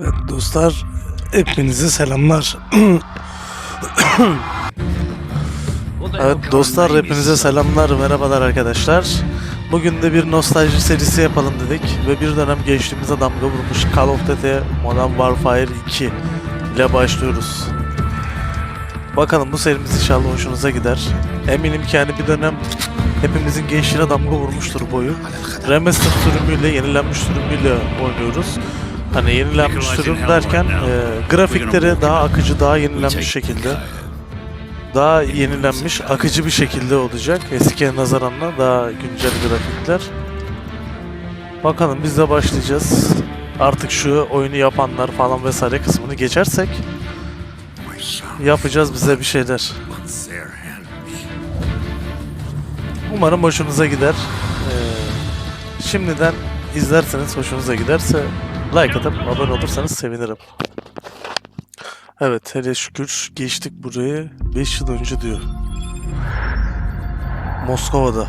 Evet dostlar, hepinize selamlar. evet dostlar, hepinize selamlar, merhabalar arkadaşlar. Bugün de bir nostalji serisi yapalım dedik ve bir dönem gençliğimize damga vurmuş Call of Duty Modern Warfare 2 ile başlıyoruz. Bakalım bu serimiz inşallah hoşunuza gider. Eminim ki hani bir dönem hepimizin gençliğine damga vurmuştur bu oyun. Remastered sürümüyle, yenilenmiş sürümüyle oynuyoruz. Hani yenilenmiş sürüm derken e, grafikleri daha akıcı, daha yenilenmiş şekilde. Daha yenilenmiş, akıcı bir şekilde olacak. Eskiye nazaranla daha güncel grafikler. Bakalım biz de başlayacağız. Artık şu oyunu yapanlar falan vesaire kısmını geçersek yapacağız bize bir şeyler. Umarım hoşunuza gider. Ee, şimdiden izlerseniz hoşunuza giderse like atıp abone olursanız sevinirim. Evet hele şükür geçtik burayı 5 yıl önce diyor. Moskova'da.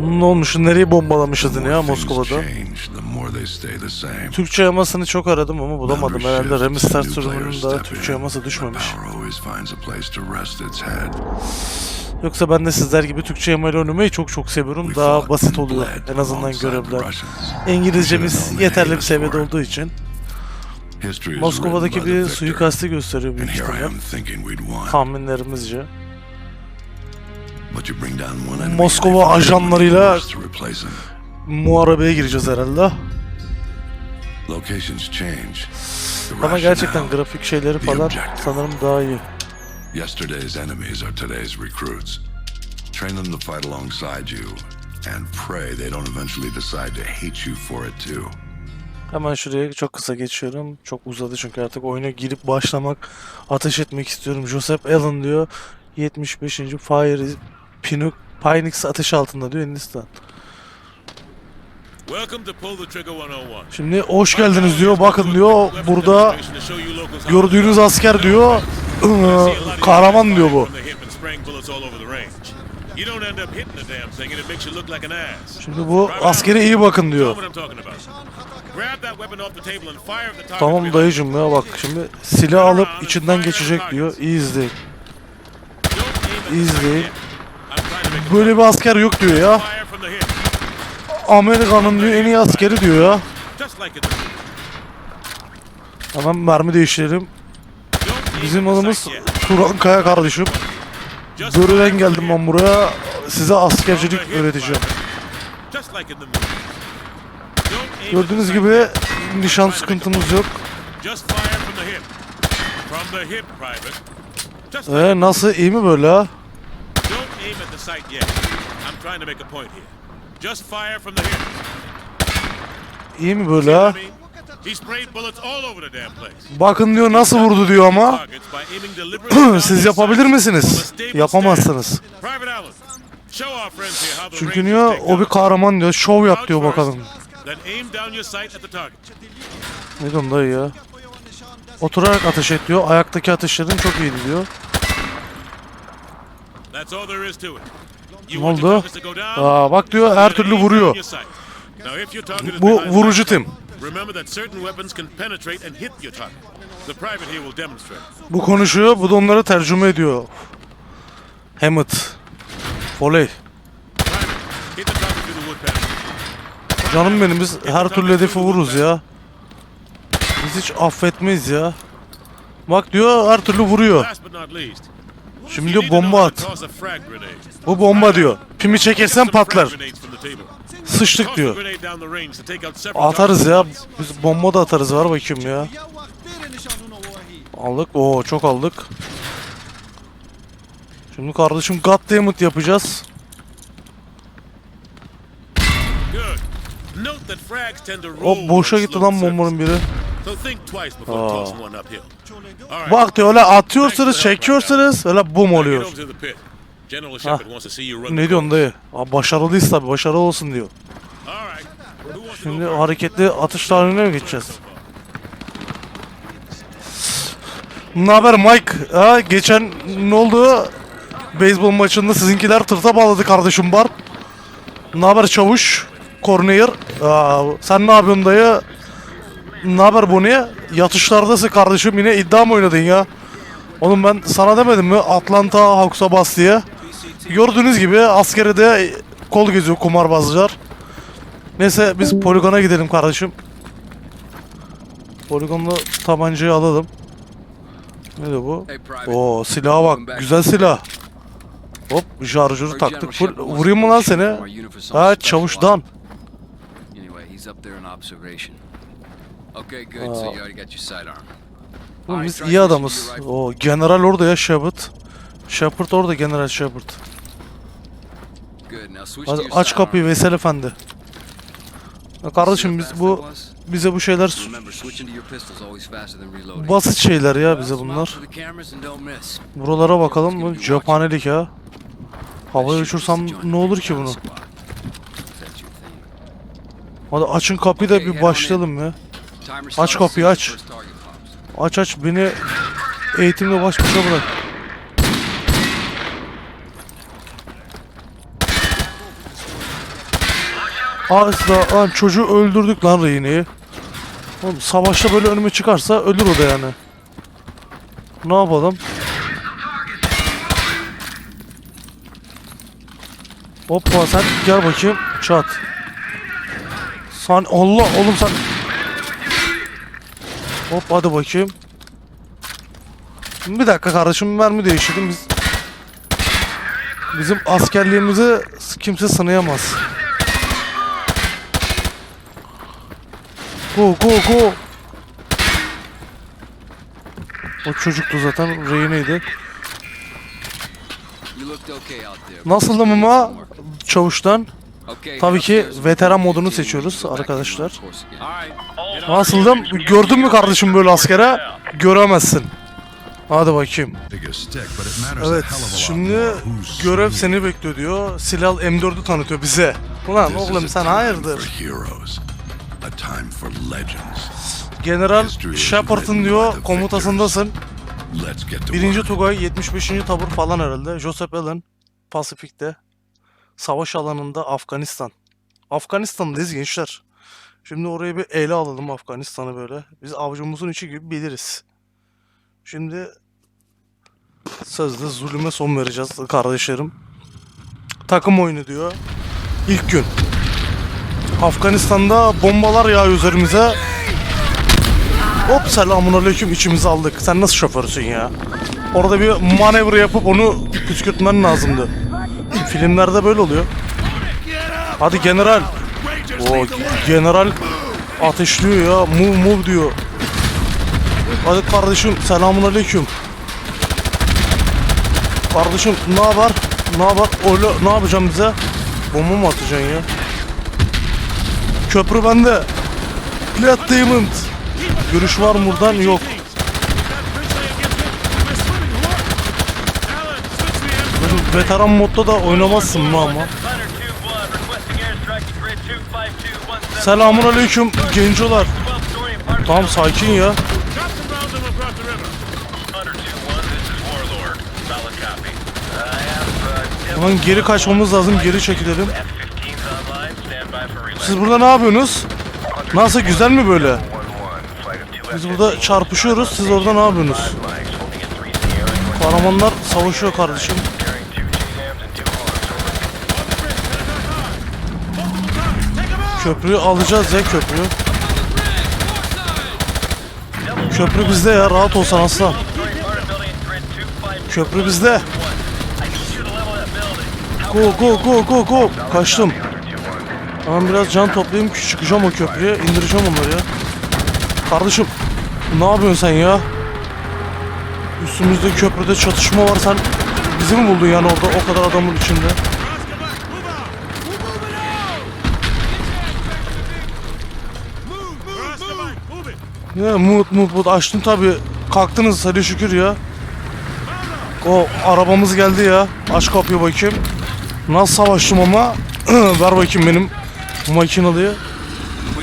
Ne olmuş? Nereyi bombalamışız ya Moskova'da? Türkçe yamasını çok aradım ama bulamadım. Herhalde Remistart sürümünün daha Türkçe yaması düşmemiş. Yoksa ben de sizler gibi Türkçe yamayla oynamayı çok çok seviyorum. Daha basit oluyor en azından görevler. İngilizcemiz yeterli bir seviyede olduğu için. Moskova'daki bir suikasti gösteriyor büyük ihtimal. Tahminlerimizce. Moskova ajanlarıyla muharebeye gireceğiz herhalde. Ama gerçekten grafik şeyleri falan sanırım daha iyi. Yesterday's enemies are today's recruits. Train them to fight alongside you and pray they don't eventually decide to hate you for it too. Hemen şuraya çok kısa geçiyorum. Çok uzadı çünkü artık oyuna girip başlamak, ateş etmek istiyorum. Joseph Allen diyor. 75. Fire Pinuk Phoenix ateş altında diyor Hindistan. Welcome to Pull the Trigger 101. Şimdi hoş geldiniz diyor. Bakın diyor burada gördüğünüz asker diyor kahraman diyor bu. Şimdi bu askere iyi bakın diyor. Tamam dayıcım ya bak şimdi silah alıp içinden geçecek diyor. İyi izleyin. İyi izleyin. Böyle bir asker yok diyor ya. Amerika'nın diyor en iyi askeri diyor ya. Hemen mermi değiştirelim. Bizim adımız Turan Kaya kardeşim. Börü'den geldim ben buraya. Size askercilik öğreteceğim. Gördüğünüz gibi nişan sıkıntımız yok. Ee, nasıl iyi mi böyle ha? İyi mi böyle ha? See what I mean? He sprayed bullets all over the damn place. Bakın diyor nasıl vurdu diyor ama. Siz yapabilir misiniz? Yapamazsınız. Çünkü diyor o bir kahraman diyor. Şov yap diyor bakalım. Ne diyorsun dayı ya? Oturarak ateş et diyor. Ayaktaki ateşlerin çok iyiydi diyor. Ne oldu? Aa bak diyor her türlü vuruyor. Bu vurucu tim. Remember that certain weapons can penetrate and hit your target. The private here will demonstrate. Bu konuşuyor. Bu da onlara tercüme ediyor. Hammett. Foley. Canım benim biz her türlü hedefi vururuz ya. Biz hiç affetmeyiz ya. Bak diyor her türlü vuruyor. Şimdi diyor bomba at. Bu bomba diyor. Pimi çekersen patlar. Sıçtık diyor. Atarız ya. Biz bomba da atarız var bakayım ya. Aldık. Oo çok aldık. Şimdi kardeşim yapacağız. Tend to roll O boşa gitti lan bombanın biri. Aa. Bak diyor öyle atıyorsunuz çekiyorsunuz öyle bum oluyor. Run Ne diyorsun dayı? Aa, başarılıyız tabi başarılı olsun diyor. Şimdi hareketli atış tarihine mi geçeceğiz? Ne haber Mike? Ha, geçen ne oldu? Beyzbol maçında sizinkiler tırta bağladı kardeşim Bart. Ne haber çavuş? Corner. Aa, sen ne yapıyorsun dayı? Ne haber bu ne? Yatışlardasın kardeşim yine iddia mı oynadın ya? Oğlum ben sana demedim mi Atlanta Hawks'a bas diye. Gördüğünüz gibi askeri de kol geziyor kumarbazlar. Neyse biz poligona gidelim kardeşim. Poligonda tabancayı alalım. Ne de bu? Oo silaha bak. Güzel silah. Hop şarjörü taktık. Full. Vurayım mı lan seni? Ha çavuştan. Biz iyi adamız. O general orada ya Shepard. Shepard orada General Shepard. Your aç kapıyı. Veysel Efendi. Ya kardeşim biz bu bize bu şeyler basit şeyler ya bize bunlar. Buralara bakalım bu cephanelik ya. Havaya uçursam ne olur ki bunu? Hadi açın kapıyı da bir başlayalım ya. Aç kapıyı, aç. Aç aç beni eğitimle baş başa bırak. Asla lan çocuğu öldürdük lan rehineyi. Oğlum savaşta böyle önüme çıkarsa ölür o da yani. Ne yapalım? Hoppa sen gel bakayım çat. Sen Allah oğlum sen Hop hadi bakayım. Bir dakika kardeşim mermi değiştirdim biz. Bizim askerliğimizi kimse sınayamaz. Go go go. O çocuktu zaten rehineydi. Nasıldım ama çavuştan? Tabii ki veteran modunu seçiyoruz arkadaşlar. Nasıldım? Gördün mü kardeşim böyle askere? Göremezsin. Hadi bakayım. Evet, şimdi görev seni bekliyor diyor. Silah M4'ü tanıtıyor bize. Ulan oğlum sen hayırdır? For heroes, a time for legends. General Shepard'ın diyor komutasındasın. Birinci. Tugay 75. tabur falan herhalde. Joseph Allen Pasifik'te. Savaş alanında Afganistan. Afganistan'dayız gençler. Şimdi orayı bir ele alalım Afganistan'ı böyle. Biz avucumuzun içi gibi biliriz. Şimdi sözde zulüme son vereceğiz kardeşlerim. Takım oyunu diyor. İlk gün. Afganistan'da bombalar yağıyor üzerimize. Hop selamun aleyküm içimizi aldık. Sen nasıl şoförsün ya? Orada bir manevra yapıp onu püskürtmen lazımdı. Filmlerde böyle oluyor. Hadi general. O general ateşliyor ya. Move move diyor. Hadi kardeşim selamun aleyküm. Kardeşim ne haber? Ne haber? Öyle ne yapacağım bize? Bomba mı atacaksın ya? Köprü bende. Plat Diamond. Görüş var mı buradan? Yok. Veteran modda da oynamazsın mı ama? Selamun aleyküm gencolar. Tamam sakin ya. Ulan geri kaçmamız lazım. Geri çekilelim. Siz burada ne yapıyorsunuz? Nasıl güzel mi böyle? Biz burada çarpışıyoruz. Siz orada ne yapıyorsunuz? Kahramanlar savaşıyor kardeşim. Köprüyü alacağız ya köprüyü. Köprü bizde ya rahat olsan aslan. Köprü bizde. Go go go go go. Kaçtım. Hemen biraz can toplayayım ki çıkacağım o köprüye. indireceğim onları ya. Kardeşim ne yapıyorsun sen ya? Üstümüzde köprüde çatışma var sen bizi mi buldun yani orada o kadar adamın içinde? Ya mut mut mut açtın tabi. Kalktınız hadi şükür ya. O arabamız geldi ya. Aç kapıyı bakayım. Nasıl savaştım ama. Ver bakayım benim makinalıyı.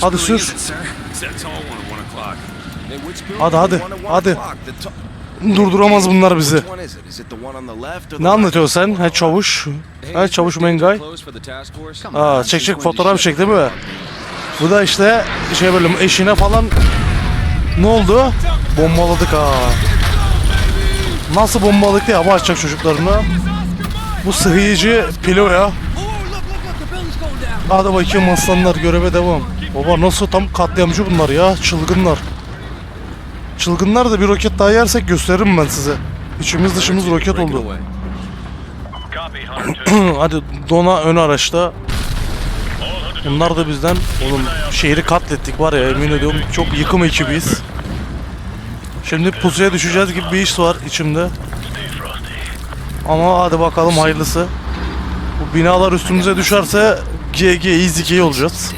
Hadi sür. Hadi hadi hadi. Durduramaz bunlar bizi. Ne anlatıyorsun sen? Ha çavuş. Ha çavuş Mengay. Aa çek çek fotoğraf çek değil mi? Bu da işte şey böyle eşine falan ne oldu? Bombaladık ha. Nasıl bombaladık diye hava açacak çocuklarına. Bu sıhhiyeci pilo ya. Hadi bakayım aslanlar göreve devam. Baba nasıl tam katliamcı bunlar ya çılgınlar. Çılgınlar da bir roket daha yersek gösteririm ben size. İçimiz dışımız roket oldu. Hadi Dona ön araçta. Bunlar da bizden. Oğlum şehri katlettik var ya emin ediyorum çok yıkım ekibiyiz. Şimdi pusuya düşeceğiz gibi bir iş var içimde. Ama hadi bakalım hayırlısı. Bu binalar üstümüze düşerse GG easy K olacağız.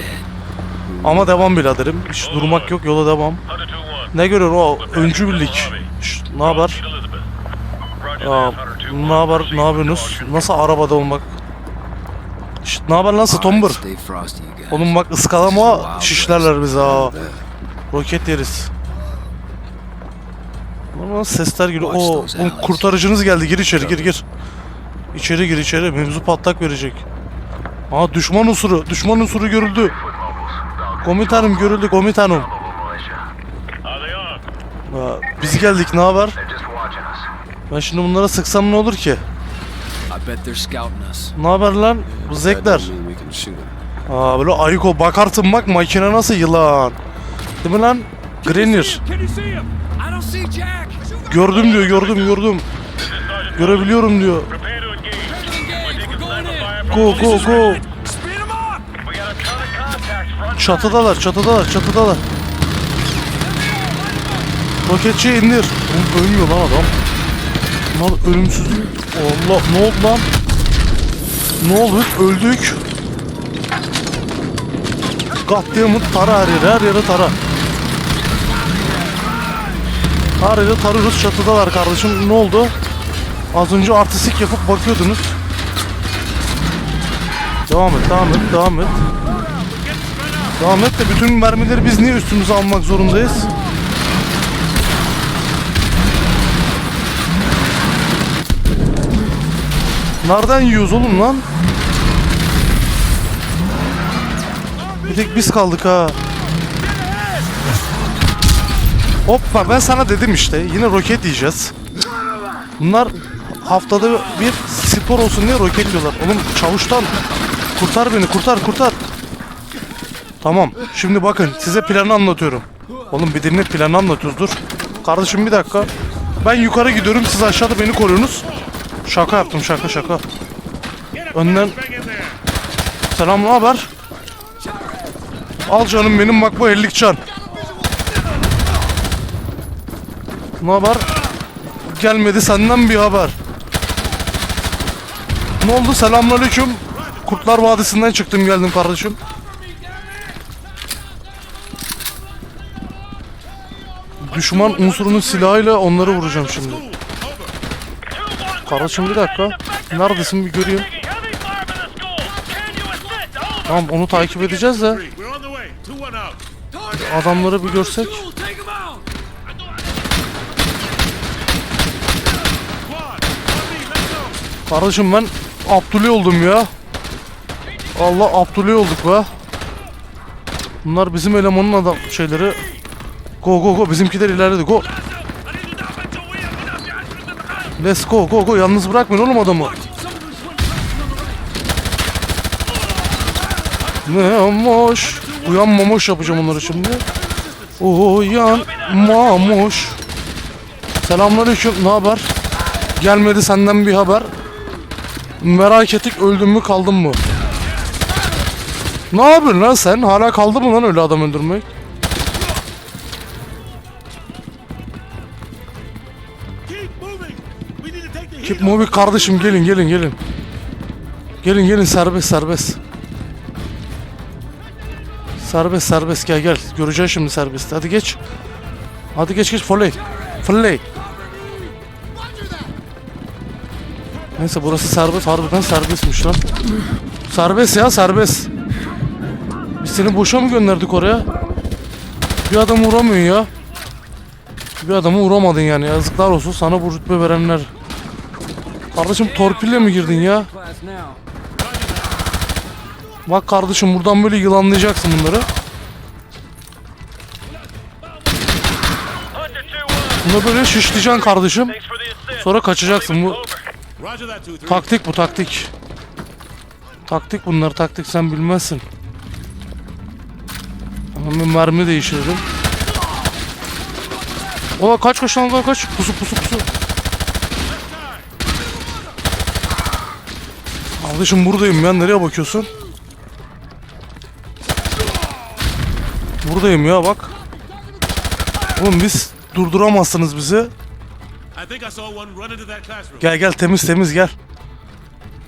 Ama devam biraderim. Hiç durmak yok yola devam. Ne görüyor o öncü birlik. Ne haber? Aa, ne haber? Ne yapıyorsunuz? Nasıl arabada olmak? Şşt, ne haber lan guys. Oğlum bak ıskalama şişlerler bize ha. Roket yeriz. Ama sesler geliyor. Oo, kurtarıcınız geldi. Gir içeri, gir gir. İçeri gir içeri. Mevzu patlak verecek. Aa düşman unsuru. Düşman unsuru görüldü. Komutanım görüldü komutanım. Aa, biz geldik ne haber? Ben şimdi bunlara sıksam ne olur ki? Ne haber lan? Bu zekler. Aa böyle ayıko bakarsın bak makine nasıl yılan. Değil mi lan? Grenier. Gördüm diyor gördüm gördüm. Görebiliyorum diyor. Go go go. Çatıdalar çatıdalar çatıdalar. Roketçi indir. Oğlum ölmüyor lan adam. Lan ölümsüzlük. Allah ne oldu lan? Ne oldu? Öldük. Katliamı tara her yere, her yere tara. Her yere tarıyoruz çatıdalar kardeşim. Ne oldu? Az önce artistik yapıp bakıyordunuz. Devam et, devam et, devam et. Devam et de bütün mermileri biz niye üstümüze almak zorundayız? Nereden yiyoruz oğlum lan? Bir tek biz kaldık ha. Hoppa ben sana dedim işte yine roket yiyeceğiz. Bunlar haftada bir spor olsun diye roket yiyorlar. Oğlum çavuştan kurtar beni kurtar kurtar. Tamam. Şimdi bakın size planı anlatıyorum. Oğlum bir dinle planı anlatıyoruz dur. Kardeşim bir dakika. Ben yukarı gidiyorum siz aşağıda beni koruyorsunuz. Şaka yaptım şaka şaka. Önden selam ne haber? Al canım benim bak bu 50 can. Ne haber? Gelmedi senden bir haber. Ne oldu selamünaleyküm. Kurtlar Vadisi'nden çıktım geldim kardeşim. Düşman unsurunun silahıyla onları vuracağım şimdi. Kardeşim bir dakika. Neredesin bir göreyim. Tamam onu takip edeceğiz de adamları bir görsek. Kardeşim ben Abdüley oldum ya. Allah Abdüley olduk be. Bunlar bizim elemanın adam şeyleri. Go go go bizimkiler ilerledi go. Let's go go go yalnız bırakmayın oğlum adamı. Ne mamoş. Uyan mamoş yapacağım onları şimdi. Uyan mamoş. Selamünaleyküm ne haber? Gelmedi senden bir haber. Merak ettik öldün mü kaldın mı? Ne yapıyorsun lan sen? Hala kaldı mı lan öyle adam öldürmek? Keep moving. Kardeşim gelin gelin gelin. Gelin gelin serbest serbest. Serbest serbest gel gel. Göreceğiz şimdi serbest. Hadi geç. Hadi geç geç Foley. Foley. Neyse burası serbest. Harbiden serbestmiş lan. Serbest ya serbest. Seni boşa mı gönderdik oraya? Bir adam vuramıyor ya. Hiçbir adamı vuramadın yani. Yazıklar olsun sana bu rütbe verenler. Kardeşim torpille mi girdin ya? Bak kardeşim buradan böyle yılanlayacaksın bunları. Bunu böyle şişleyeceksin kardeşim. Sonra kaçacaksın. Bu Roger that, 2-3. taktik bu taktik. Taktik bunlar taktik sen bilmezsin. Hemen mermi değiştirdim. Ola kaç kaç lan kaç. Pusu pusu pusu. Kardeşim buradayım ben nereye bakıyorsun? Buradayım ya bak. Oğlum biz durduramazsınız bizi. Gel gel temiz temiz gel.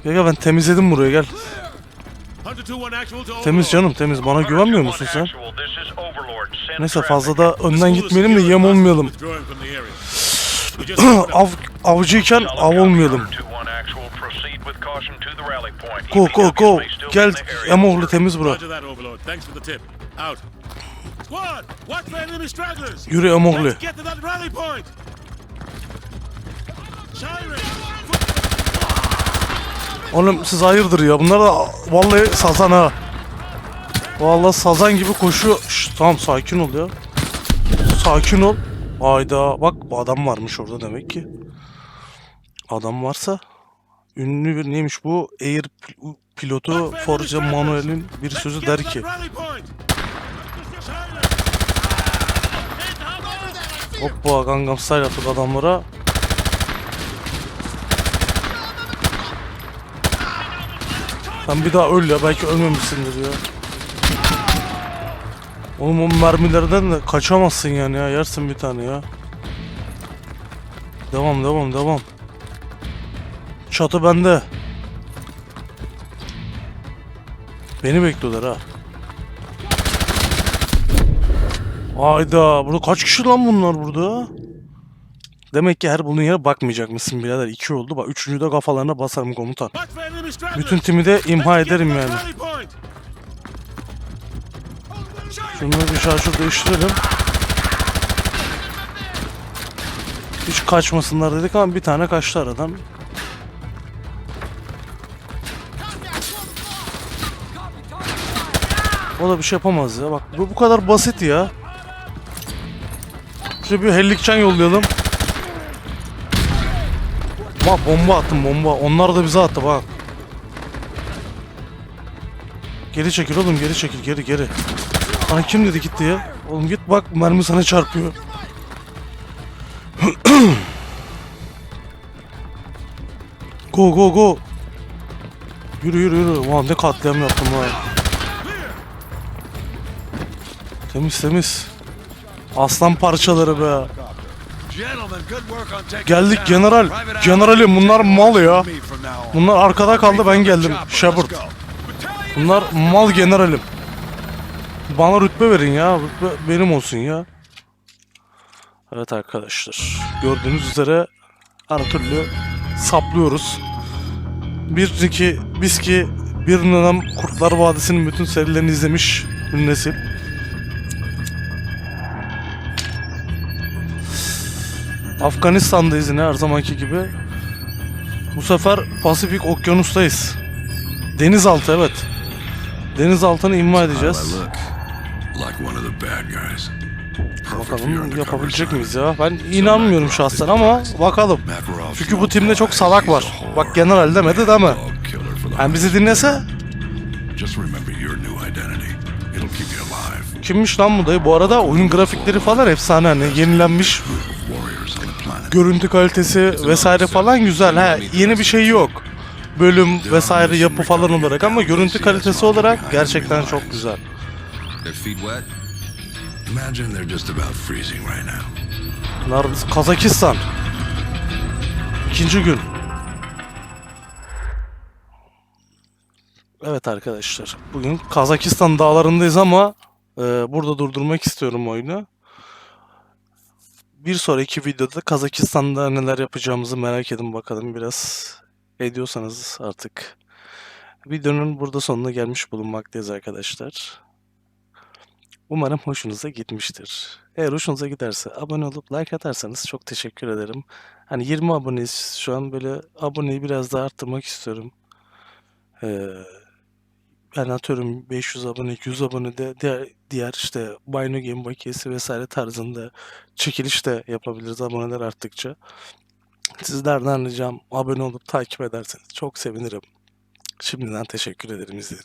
Gel gel ben temizledim burayı gel. Temiz canım temiz bana güvenmiyor musun sen? Neyse fazla da önden gitmeyelim de yem olmayalım. Av, avcıyken av olmayalım. Hunter 2-1 actual. Proceed with caution to the rally point. Go go go. Gel. Emoğlu temiz bura. Roger that, Oğlum siz hayırdır ya bunlar da vallahi sazan ha. Vallahi sazan gibi koşuyor. Şş, tamam sakin ol ya. Sakin ol. Hayda bak bu adam varmış orada demek ki. Adam varsa ünlü bir neymiş bu Air pil- pilotu Forza Manuel'in bir sözü der ki. Hoppa Gangnam Style yaptık adamlara. Sen bir daha öl ya belki ölmemişsindir ya. Oğlum o mermilerden de kaçamazsın yani ya yersin bir tane ya. Devam devam devam. Çatı bende. Beni bekliyorlar ha. Hayda burada kaç kişi lan bunlar burada? Demek ki her bulduğun yere bakmayacakmışsın birader. İki oldu bak üçüncü de kafalarına basarım komutan. Bütün timi de imha ederim yani. Şunları bir şarjör değiştirelim. Hiç kaçmasınlar dedik ama bir tane kaçtı aradan. O da bir şey yapamaz ya. Bak bu bu kadar basit ya. Şöyle bir hellikçen yollayalım. Bak bomba attım bomba. Onlar da bize attı bak. Geri çekil oğlum geri çekil geri geri. Sana kim dedi gitti ya? Oğlum git bak mermi sana çarpıyor. go go go. Yürü yürü yürü. Ulan ne katliam yaptım ha. Temiz temiz. Aslan parçaları be. Geldik general. Generalim bunlar mal ya. Bunlar arkada kaldı ben geldim. Shepard. Bunlar mal generalim. Bana rütbe verin ya. Rütbe benim olsun ya. Evet arkadaşlar. Gördüğünüz üzere her türlü saplıyoruz. Bir iki biski bir dönem Kurtlar Vadisi'nin bütün serilerini izlemiş bir nesil. Afganistan'dayız yine her zamanki gibi. Bu sefer Pasifik Okyanus'tayız. Denizaltı evet. Denizaltını imha edeceğiz. Bakalım yapabilecek miyiz ya? Ben inanmıyorum şahsen ama bakalım. Çünkü bu timde çok salak var. Bak general demedi for the Yani bizi dinlese kimmiş lan bu dayı? Bu arada oyun grafikleri falan efsane hani yenilenmiş. Görüntü kalitesi vesaire falan güzel. Ha yeni bir şey yok. Bölüm vesaire yapı falan olarak ama görüntü kalitesi olarak gerçekten çok güzel. Bunlar Kazakistan. İkinci gün. Evet arkadaşlar. Bugün Kazakistan dağlarındayız ama e, burada durdurmak istiyorum oyunu. Bir sonraki videoda Kazakistan'da neler yapacağımızı merak edin bakalım biraz. Ediyorsanız artık. Videonun burada sonuna gelmiş bulunmaktayız arkadaşlar. Umarım hoşunuza gitmiştir. Eğer hoşunuza giderse abone olup like atarsanız çok teşekkür ederim. Hani 20 aboneyiz şu an böyle aboneyi biraz daha arttırmak istiyorum. Ee, ben atıyorum 500 abone, 200 abone de diğer, diğer işte Bino Game bakiyesi vesaire tarzında çekiliş de yapabiliriz aboneler arttıkça. Sizlerden ricam abone olup takip ederseniz çok sevinirim. Şimdiden teşekkür ederim izlediğiniz